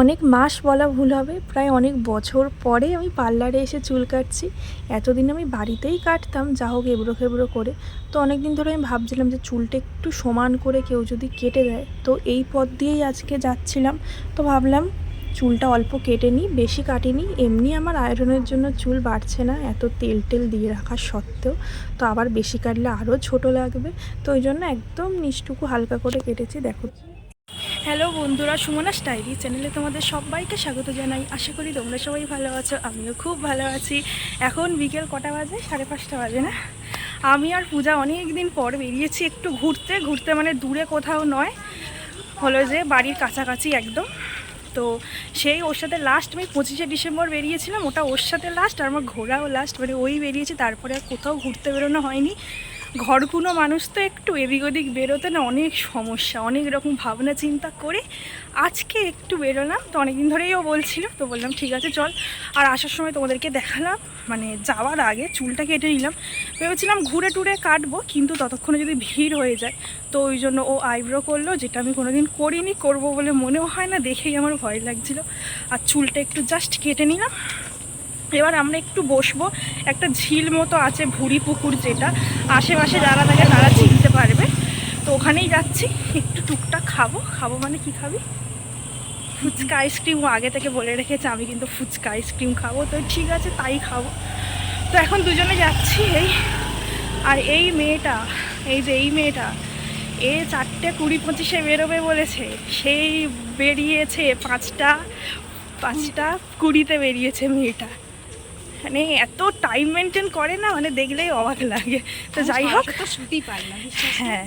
অনেক মাস বলা ভুল হবে, প্রায় অনেক বছর পরে আমি পার্লারে এসে চুল কাটছি। এতদিন আমি বাড়িতেই কাটতাম, যা হোক এবড়ো খেবড়ো করে। তো অনেক দিন ধরে আমি ভাবছিলাম যে চুলটা একটু সমান করে কেউ যদি কেটে দেয়, তো এই পথ দিয়েই আজকে যাচ্ছিলাম। তো ভাবলাম চুলটা অল্প কেটে নিই, বেশি কাটিনি। এমনি আমার আয়রনের জন্য চুল বাড়ছে না, এত তেল টেল দিয়ে রাখা সত্ত্বেও। তো আবার বেশি কাটলে আরও ছোট লাগবে। তো ওই জন্য একদম নিচটুকু হালকা করে কেটেছি, দেখো। হ্যালো বন্ধুরা, সুমনা স্টাইলি চ্যানেলে তোমাদের সবাইকে স্বাগত জানাই। আশা করি তোমরা সবাই ভালো আছো, আমিও খুব ভালো আছি। এখন বিকেল কটা বাজে? সাড়ে পাঁচটা বাজে না? আমি আর পূজা অনেক দিন পর বেরিয়েছি একটু ঘুরতে ঘুরতে মানে দূরে কোথাও নয়, হলো যে বাড়ির কাছাকাছি একদম। তো সেই ওর সাথে লাস্ট আমি পঁচিশে ডিসেম্বর বেরিয়েছিলাম, ওটা ওর সাথে লাস্ট আর আমার ঘোরাও লাস্ট মানে ওই বেরিয়েছি, তারপরে আর কোথাও ঘুরতে বেরোনো হয়নি। ঘরকুনো মানুষ তো একটু এদিক ওদিক বেরোতে না অনেক সমস্যা, অনেক রকম ভাবনা চিন্তা করে আজকে একটু বেরোলাম। তো অনেকদিন ধরেই ও বলছিল, তো বললাম, ঠিক আছে, চল। আর আসার সময় তোমাদেরকে দেখালাম মানে যাওয়ার আগে চুলটা কেটে নিলাম। ভেবেছিলাম ঘুরে টুরে কাটবো, কিন্তু ততক্ষণে যদি ভিড় হয়ে যায়, তো ওই জন্য ও আইব্রো করল, যেটা আমি কোনোদিন করিনি, করব বলে মনেও হয় না, দেখেই আমার ভয় লাগছিল। আর চুলটা একটু জাস্ট কেটে নিলাম। এবার আমরা একটু বসবো। একটা ঝিল মতো আছে, ভুড়ি পুকুর যেটা। আশেপাশে যারা থাকে তারা চিনতে পারবে। তো ওখানেই যাচ্ছি, একটু টুকটাক খাব। খাব মানে কি খাবি? Phuchka ice cream. আগে থেকে বলে রেখেছে, আমি কিন্তু ফুচকা আইসক্রিম খাব। তো ঠিক আছে, তাই খাব। তো এখন দুজনে যাচ্ছি, এই আর এই মেয়েটা, এই যে এই মেয়েটা, এ চারটে কুড়ি পঁচিশে বেরোবে বলেছে। সেই বেরিয়েছে পাঁচটা পাঁচটা কুড়িতে বেরিয়েছে মেয়েটা। মানে এত টাইম মেনটেন করে না মানে দেখলেই অবাক লাগে। তো যাই হোক। হ্যাঁ।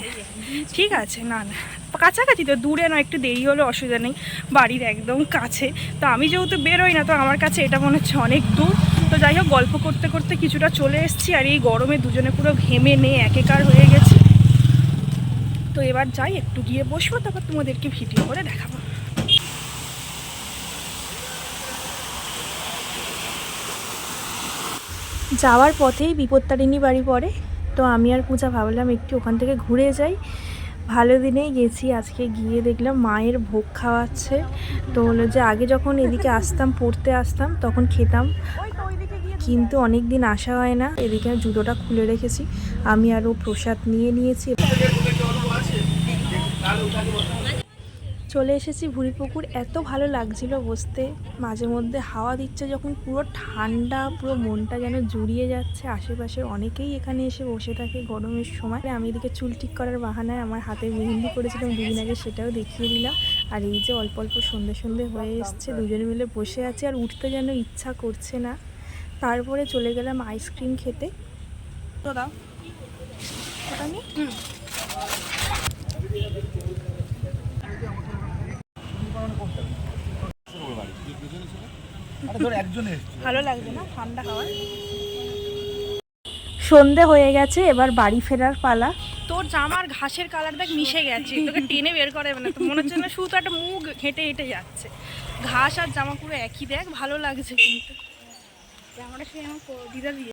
ঠিক আছে না না। কাছাকাছি তো দূরে নয় একটু দেরি হলে অসুবিধা নেই। বাড়ির একদম কাছে। তো আমি যেহেতু বেরোই না তো আমার কাছে এটা মনে হচ্ছে অনেক দূর। তো যাই হোক গল্প করতে করতে কিছুটা চলে এসেছি আর এই গরমে দুজনে পুরো ঘেমে নিয়ে একেকার হয়ে গেছি। তো এবার যাই একটু গিয়ে বসবো তারপর তোমাদেরকে ভিডিও করে দেখাবো। যাওয়ার পথেই বিপত্তারিণী বাড়ি পড়ে। তো আমি আর পূজা ভাবলাম একটু ওখান থেকে ঘুরে যাই। ভালো দিনেই গেছি, আজকে গিয়ে দেখলাম মায়ের ভোগ খাওয়াচ্ছে। তো হলো যে আগে যখন এদিকে আসতাম, পড়তে আসতাম, তখন খেতাম। কিন্তু অনেক দিন আসা হয় না, এদিকে জুতোটা খুলে রেখেছি। আমি আরও প্রসাদ নিয়ে নিয়েছি। চলে এসেছি ভুড়িপুকুর এত ভালো লাগছিল বসতে। মাঝে মধ্যে হাওয়া দিচ্ছে যখন পুরো ঠান্ডা পুরো মনটা যেন জুড়িয়ে যাচ্ছে। আশেপাশে অনেকেই এখানে এসে বসে থাকে গরমের সময়। আমি এদিকে চুল ঠিক করার বাহানায় আমার হাতে মেহেন্দি করেছিলাম দুদিন আগে সেটাও দেখিয়ে দিলাম। আর এই যে অল্প অল্প সন্ধে সন্ধে হয়ে এসছে দুজনে মিলে বসে আছি আর উঠতে যেন ইচ্ছা করছে না। তারপরে চলে গেলাম আইসক্রিম খেতে। তো দাও ওটা নিয়ে ভালো লাগবে না ঠান্ডা হাওয়ায় সন্ধে হয়ে গেছে এবার বাড়ি ফেরার পালা। তোর জামার ঘাসের কালার দেখ মিশে গেছে তোকে টেনে বের করে মানে তো মনে হচ্ছে না শুধু একটা মুখ হেঁটে হেঁটে যাচ্ছে। ঘাস আর জামা পুরো একই দেখ ভালো লাগছে কিন্তু। জামাটা সে আমার দিদা দিয়ে